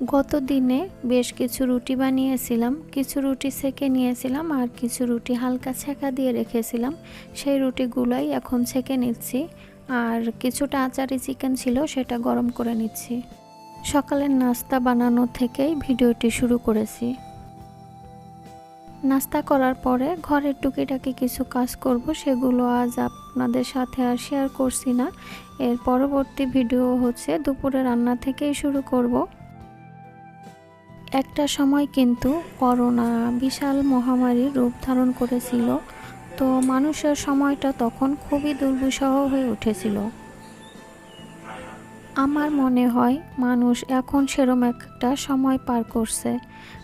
গত দিনে বেশ কিছু রুটি বানিয়েছিলাম, কিছু রুটি সেকে নিয়েছিলাম আর কিছু রুটি হালকা ছেঁকা দিয়ে রেখেছিলাম। সেই রুটিগুলোই এখন ছেঁকে নিচ্ছি আর কিছুটা আচারি চিকেন ছিল সেটা গরম করে নিচ্ছি। সকালের নাস্তা বানানো থেকেই ভিডিওটি শুরু করেছি। নাস্তা করার পরে ঘরের টুকিটাকি কিছু কাজ করব, সেগুলো আজ আপনাদের সাথে আর শেয়ার করছি না। এর পরবর্তী ভিডিও হচ্ছে দুপুরে রান্না থেকেই শুরু করব। একটা সময় কিন্তু করোনা বিশাল মহামারীর রূপ ধারণ করেছিল, তো মানুষের সময়টা তখন খুবই দুর্বিষহ হয়ে উঠেছিল। আমার মনে হয় মানুষ এখন সেরম একটা সময় পার করছে।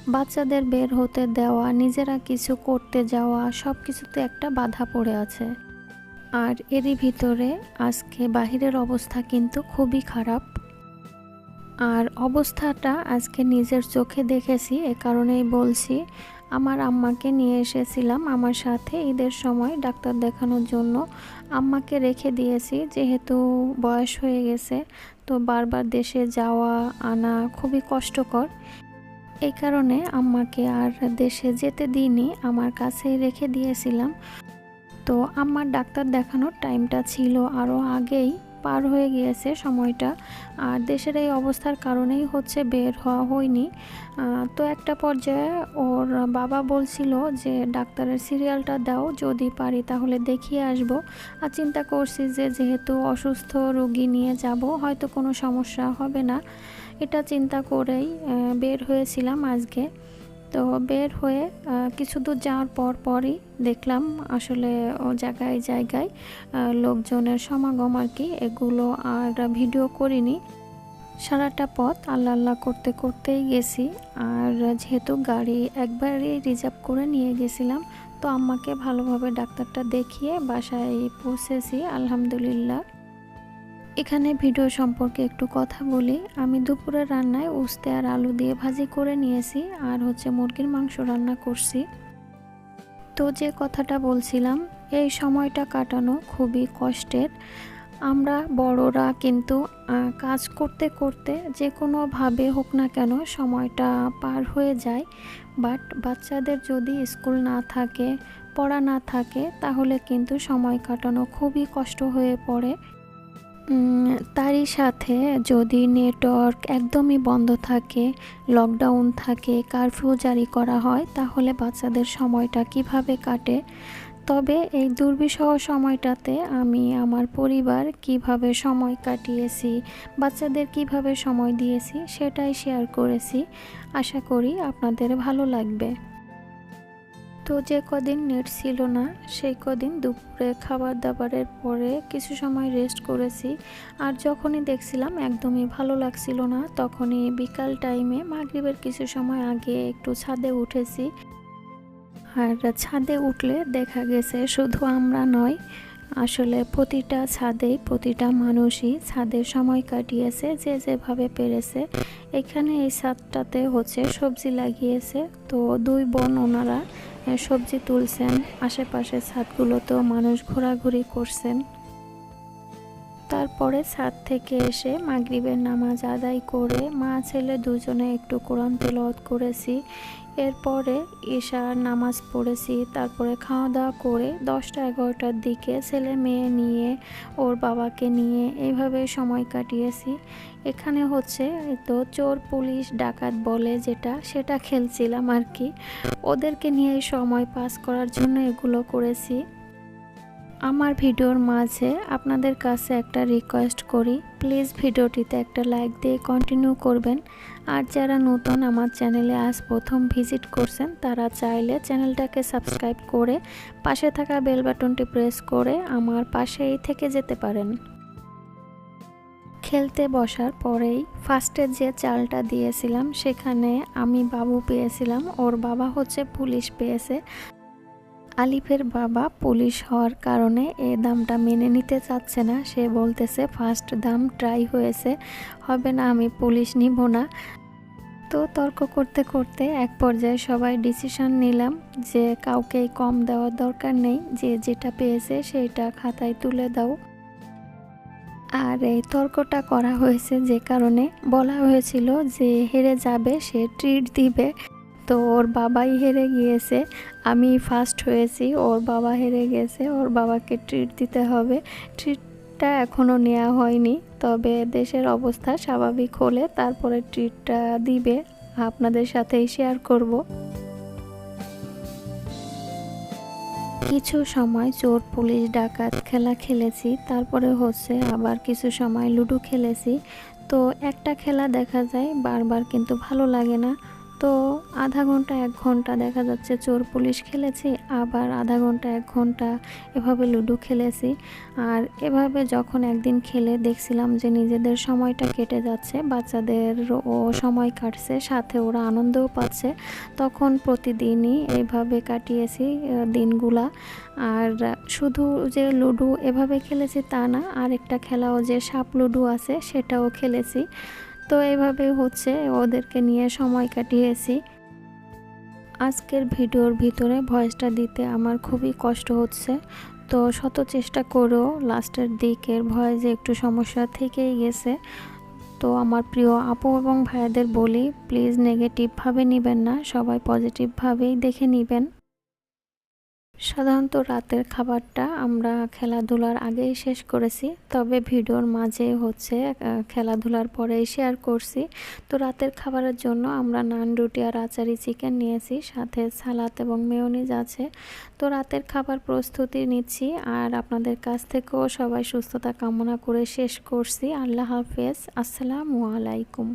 বাচ্চাদের বের হতে দেওয়া, নিজেরা কিছু করতে যাওয়া সব কিছুতে একটা বাধা পড়ে আছে। আর এরই ভিতরে আজকে বাহিরের অবস্থা কিন্তু খুবই খারাপ। আর অবস্থাটা আজকে নিজের চোখে দেখেছি, এ কারণেই বলছি, আমার আম্মাকে নিয়ে এসেছিলাম আমার সাথে ঈদের সময় ডাক্তার দেখানোর জন্য। আম্মাকে রেখে দিয়েছি, যেহেতু বয়স হয়ে গেছে, তো বারবার দেশে যাওয়া, আনা খুবই কষ্টকর। এই কারণে আম্মাকে আর দেশে যেতে দিইনি, আমার কাছে রেখে দিয়েছিলাম। তো আমার ডাক্তার দেখানোর টাইমটা ছিল আরও আগেই। পার হয়ে গিয়েছে সময়টা। আর দেশের এই অবস্থার কারণেই হচ্ছে বের হওয়া হয়নি। তো একটা পর্যায়ে ওর বাবা বলছিল যে, ডাক্তারের সিরিয়ালটা দাও, যদি পারি তাহলে দেখিয়ে আসব। আর চিন্তা করছি যে, যেহেতু অসুস্থ রোগী নিয়ে যাব, হয়তো কোনো সমস্যা হবে না। এটা চিন্তা করেই বের হয়েছিলাম আজকে। তো বের হয়ে কিছু দূর যাওয়ার পর পরই দেখলাম আসলে ও জায়গায় জায়গায় লোকজনের সমাগম আর কি, এগুলো আর ভিডিও করিনি। সারাটা পথ আল্লাহ আল্লাহ করতে করতেই গেছি, আর যেহেতু গাড়ি একবারই রিজার্ভ করে নিয়ে গেছিলাম, তো আম্মাকে ভালোভাবে ডাক্তারটা দেখিয়ে বাসায় পৌঁছেছি, আলহামদুলিল্লাহ। এখানে ভিডিও সম্পর্কে একটু কথা বলি। আমি দুপুরে রান্নায় উস্তে আর আলু দিয়ে ভাজি করে নিয়েছি আর হচ্ছে মুরগির মাংস রান্না করছি। তো যে কথাটা বলছিলাম, এই সময়টা কাটানো খুবই কষ্টের। আমরা বড়রা কিন্তু কাজ করতে করতে যে কোনোভাবে হোক না কেন সময়টা পার হয়ে যায়। বাট বাচ্চাদের যদি স্কুল না থাকে, পড়া না থাকে, তাহলে কিন্তু সময় কাটানো খুবই কষ্ট হয়ে পড়ে। তারই সাথে যদি নেটওয়ার্ক একদমই বন্ধ থাকে, লকডাউন থাকে, কারফিউ জারি করা হয়, তাহলে বাচ্চাদের সময়টা কীভাবে কাটে? তবে এই দুর্বিষহ সময়টাতে আমি আমার পরিবার কীভাবে সময় কাটিয়েছি, বাচ্চাদের কীভাবে সময় দিয়েছি, সেটাই শেয়ার করেছি। আশা করি আপনাদের ভালো লাগবে। তো যে কদিন নেট ছিল না, সেই কদিন দুপুরে খাবার দাবারের পরে কিছু সময় রেস্ট করেছি। আর যখনই দেখছিলাম একদমই ভালো লাগছিল না, তখনই বিকাল টাইমে মাগরীবের কিছু সময় আগে একটু ছাদে উঠেছি। আর ছাদে উঠলে দেখা গেছে শুধু আমরা নয় আসলে প্রতিটা ছাদেই প্রতিটা মানুষই ছাদে সময় কাটিয়েছে, যে যেভাবে পেরেছে। এখানে এই ছাদটাতে হচ্ছে সবজি লাগিয়েছে। তো দুই বোন ওনারা সবজি তুলছেন। আশেপাশে ছাদগুলোতেও মানুষ ঘোরাঘুরি করছেন। তারপরে ছাদ থেকে এসে মাগরিবের নামাজ আদায় করে, মা ছেলে দুজনে একটু কোরআন তেলত করেছি। এরপরে ঈশার নামাজ পড়েছি, তারপরে খাওয়া দাওয়া করে দশটা এগারোটার দিকে ছেলে মেয়ে নিয়ে, ওর বাবাকে নিয়ে এইভাবে সময় কাটিয়েছি। এখানে হচ্ছে তো চোর পুলিশ ডাকাত বলে যেটা, সেটা খেলছিলাম আর কি। ওদেরকে নিয়ে সময় পাস করার জন্য এগুলো করেছি। আমার ভিডিওর মাঝে আপনাদের কাছে একটা রিকোয়েস্ট করি। প্লিজ ভিডিওটিতে একটা লাইক দিয়ে কন্টিনিউ করবেন। আর যারা নতুন আমার চ্যানেলে আজ প্রথম ভিজিট করছেন, তারা চাইলে চ্যানেলটাকে সাবস্ক্রাইব করে পাশে থাকা বেল বাটনটি প্রেস করে আমার পাশেই থেকে যেতে পারেন। খেলতে বসার পরেই ফার্স্টে যে চালটা দিয়েছিলাম, সেখানে আমি বাবু পেয়েছিলাম। ওর বাবা হচ্ছে পুলিশ পেয়েছে। আলিফের বাবা পুলিশ হওয়ার কারণে এ দামটা মেনে নিতে চাচ্ছে না। সে বলতেছে, ফার্স্ট দাম ট্রাই হয়েছে, হবে না, আমি পুলিশ নিব না। তো তর্ক করতে করতে এক পর্যায়ে সবাই ডিসিশন নিলাম যে কাউকেই কম দেওয়ার দরকার নেই, যে যেটা পেয়েছে সেটা খাতায় তুলে দাও। আর এই তর্কটা করা হয়েছে যে কারণে বলা হয়েছিল যে হেরে যাবে, সে ট্রিট দিবে। তো ওর বাবাই হেরে গিয়েছে। আমি ফার্স্ট হয়েছি, ওর বাবা হেরে গেছে, ওর বাবাকে ট্রিট দিতে হবে। ট্রিটটা এখনও নেওয়া হয়নি, তবে দেশের অবস্থা স্বাভাবিক হলে তারপরে ট্রিটটা দিবে। আপনাদের সাথেই শেয়ার করব। কিছু সময় চোর, পুলিশ, ডাকাত খেলা খেলেছি, তারপরে হচ্ছে আবার কিছু সময় লুডো খেলেছি। তো একটা খেলা দেখা যায়, বারবার কিন্তু ভালো লাগে না। তো আধা ঘণ্টা, এক ঘণ্টা দেখা যাচ্ছে চোর পুলিশ খেলেছি, আবার আধা ঘণ্টা, এক ঘণ্টা এভাবে লুডো খেলেছি। আর এভাবে যখন একদিন খেলে দেখছিলাম যে নিজেদের সময়টা কেটে যাচ্ছে, বাচ্চাদের ও সময় কাটছে, সাথে ওরা আনন্দও পাচ্ছে, তখন প্রতিদিনই এইভাবে কাটিয়েছি দিনগুলা। আর শুধু যে লুডো এভাবে খেলেছি তা না, আরেকটা খেলাও যে সাপ লুডো আছে সেটাও খেলেছি। তো এইভাবে হচ্ছে ওদেরকে নিয়ে সময় কাটিয়েছি। আজকের ভিডিওর ভিতরে ভয়েসটা দিতে আমার খুবই কষ্ট হচ্ছে। তো শত চেষ্টা করেও লাস্টের দিকের ভয়েসে একটু সমস্যা থেকেই গেছে। তো আমার প্রিয় আপু এবং ভাইয়াদের বলি, প্লিজ নেগেটিভভাবে নেবেন না, সবাই পজিটিভভাবেই দেখে নেবেন। সাধারণত রাতের খাবারটা আমরা খেলাধুলার আগেই শেষ করেছি, তবে ভিডিওর মাঝে হচ্ছে খেলাধুলার পরেই শেয়ার করছি। তো রাতের খাবারের জন্য আমরা নান রুটি আর আচারি চিকেন নিয়েছি, সাথে সালাদ এবং মেয়নিজ আছে। তো রাতের খাবার প্রস্তুতি নিচ্ছি আর আপনাদের কাছ থেকেও সবাই সুস্থতা কামনা করে শেষ করছি। আল্লাহ হাফেজ, আসসালামু আলাইকুম।